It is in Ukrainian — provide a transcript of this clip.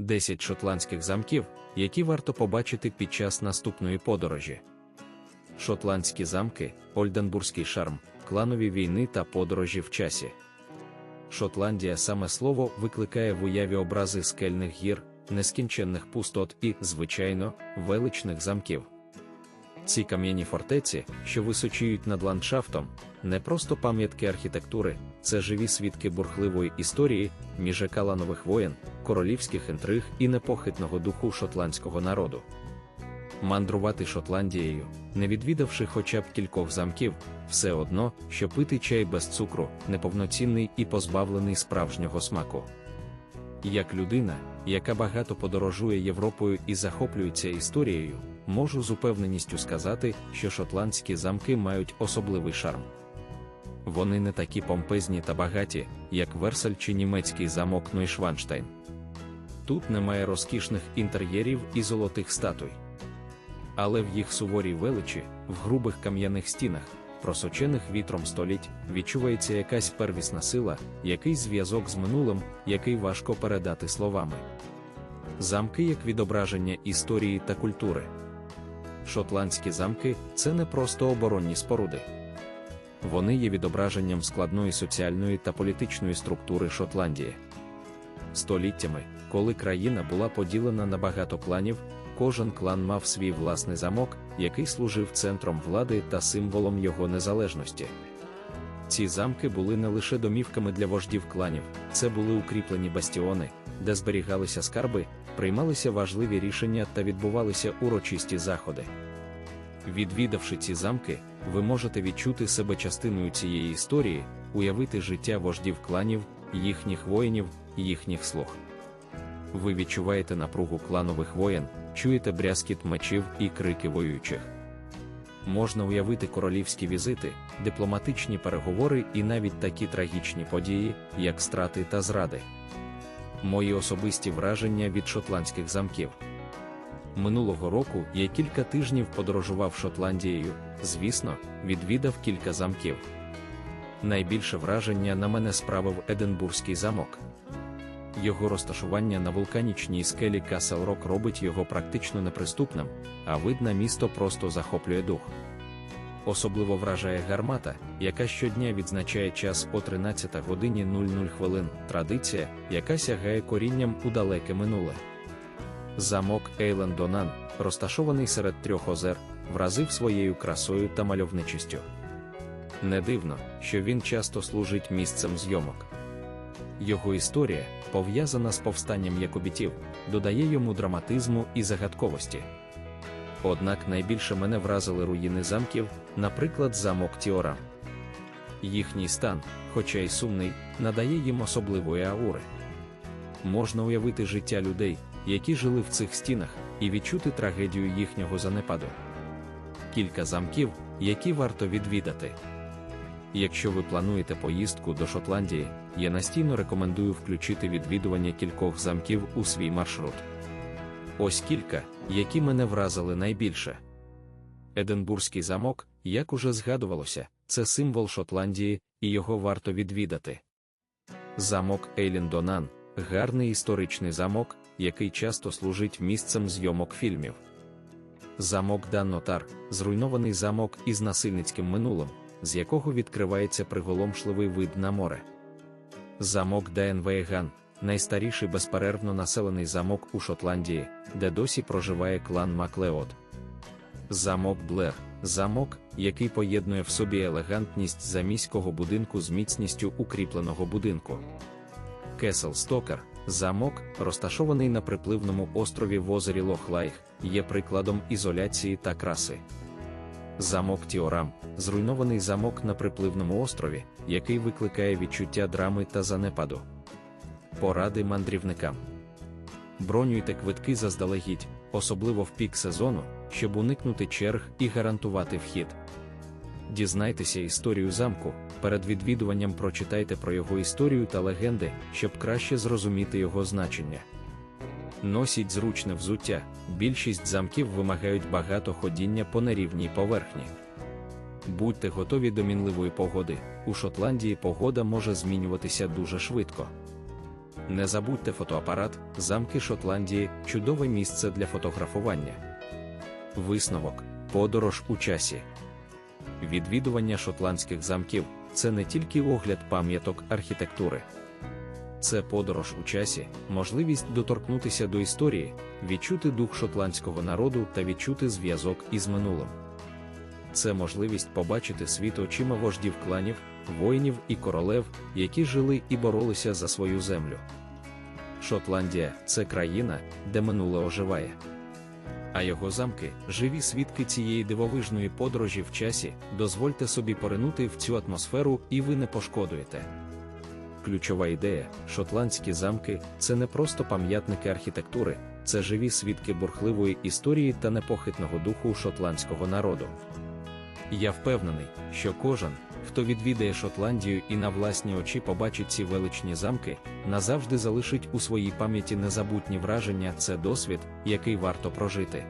10 шотландських замків, які варто побачити під час наступної подорожі. Шотландські замки, Ольденбурзький шарм, кланові війни та подорожі в часі. Шотландія саме слово викликає в уяві образи скельних гір, нескінченних пустот і, звичайно, величних замків. Ці кам'яні фортеці, що височіють над ландшафтом, не просто пам'ятки архітектури, це живі свідки бурхливої історії, міжекаланових воєн, королівських інтриг і непохитного духу шотландського народу. Мандрувати Шотландією, не відвідавши хоча б кількох замків, все одно, що пити чай без цукру, неповноцінний і позбавлений справжнього смаку. Як людина, яка багато подорожує Європою і захоплюється історією, можу з упевненістю сказати, що шотландські замки мають особливий шарм. Вони не такі помпезні та багаті, як Версаль чи німецький замок Нойшванштайн. Тут немає розкішних інтер'єрів і золотих статуй. Але в їх суворій величі, в грубих кам'яних стінах, просочених вітром століть, відчувається якась первісна сила, який зв'язок з минулим, який важко передати словами. Замки як відображення історії та культури. Шотландські замки це не просто оборонні споруди. Вони є відображенням складної соціальної та політичної структури Шотландії. Століттями, коли країна була поділена на багато кланів, кожен клан мав свій власний замок, який служив центром влади та символом його незалежності. Ці замки були не лише домівками для вождів кланів, це були укріплені бастіони, де зберігалися скарби, приймалися важливі рішення та відбувалися урочисті заходи. Відвідавши ці замки, ви можете відчути себе частиною цієї історії, уявити життя вождів кланів, їхніх воїнів, їхніх слуг. Ви відчуваєте напругу кланових воєн, чуєте брязкіт мечів і крики воюючих. Можна уявити королівські візити, дипломатичні переговори і навіть такі трагічні події, як страти та зради. Мої особисті враження від шотландських замків. Минулого року я кілька тижнів подорожував Шотландією, звісно, відвідав кілька замків. Найбільше враження на мене справив Единбурзький замок. Його розташування на вулканічній скелі Касел Рок робить його практично неприступним, а вид на місто просто захоплює дух. Особливо вражає гармата, яка щодня відзначає час о 13 годині 00 хвилин, традиція, яка сягає корінням у далеке минуле. Замок Ейлен Донан, розташований серед трьох озер, вразив своєю красою та мальовничістю. Не дивно, що він часто служить місцем зйомок. Його історія, пов'язана з повстанням якобітів, додає йому драматизму і загадковості. Однак найбільше мене вразили руїни замків, наприклад, замок Тіорам. Їхній стан, хоча й сумний, надає їм особливої аури. Можна уявити життя людей, які жили в цих стінах, і відчути трагедію їхнього занепаду. Кілька замків, які варто відвідати. Якщо ви плануєте поїздку до Шотландії, я настійно рекомендую включити відвідування кількох замків у свій маршрут. Ось кілька, які мене вразили найбільше. Единбурзький замок, як уже згадувалося, це символ Шотландії, і його варто відвідати. Замок Ейлін Донан гарний історичний замок, який часто служить місцем зйомок фільмів. Замок Даннотар зруйнований замок із насильницьким минулим, з якого відкривається приголомшливий вид на море. Замок Денвейган найстаріший безперервно населений замок у Шотландії, де досі проживає клан Маклеод. Замок Блер замок, який поєднує в собі елегантність заміського будинку з міцністю укріпленого будинку. Кесел Стокер замок, розташований на припливному острові в озері Лохлайх, є прикладом ізоляції та краси. Замок Тіорам зруйнований замок на припливному острові, який викликає відчуття драми та занепаду. Поради мандрівникам. Бронюйте квитки заздалегідь, особливо в пік сезону, щоб уникнути черг і гарантувати вхід. Дізнайтеся історію замку, перед відвідуванням прочитайте про його історію та легенди, щоб краще зрозуміти його значення. Носіть зручне взуття, більшість замків вимагають багато ходіння по нерівній поверхні. Будьте готові до мінливої погоди. У Шотландії погода може змінюватися дуже швидко. Не забудьте фотоапарат, замки Шотландії чудове місце для фотографування. Висновок подорож у часі. Відвідування шотландських замків це не тільки огляд пам'яток архітектури. Це подорож у часі, можливість доторкнутися до історії, відчути дух шотландського народу та відчути зв'язок із минулим. Це можливість побачити світ очима вождів кланів, воїнів і королев, які жили і боролися за свою землю. Шотландія це країна, де минуле оживає. А його замки, живі свідки цієї дивовижної подорожі в часі, дозвольте собі поринути в цю атмосферу, і ви не пошкодуєте. Ключова ідея: шотландські замки це не просто пам'ятники архітектури, це живі свідки бурхливої історії та непохитного духу шотландського народу. Я впевнений, що кожен, хто відвідає Шотландію і на власні очі побачить ці величні замки, назавжди залишить у своїй пам'яті незабутні враження це досвід, який варто прожити.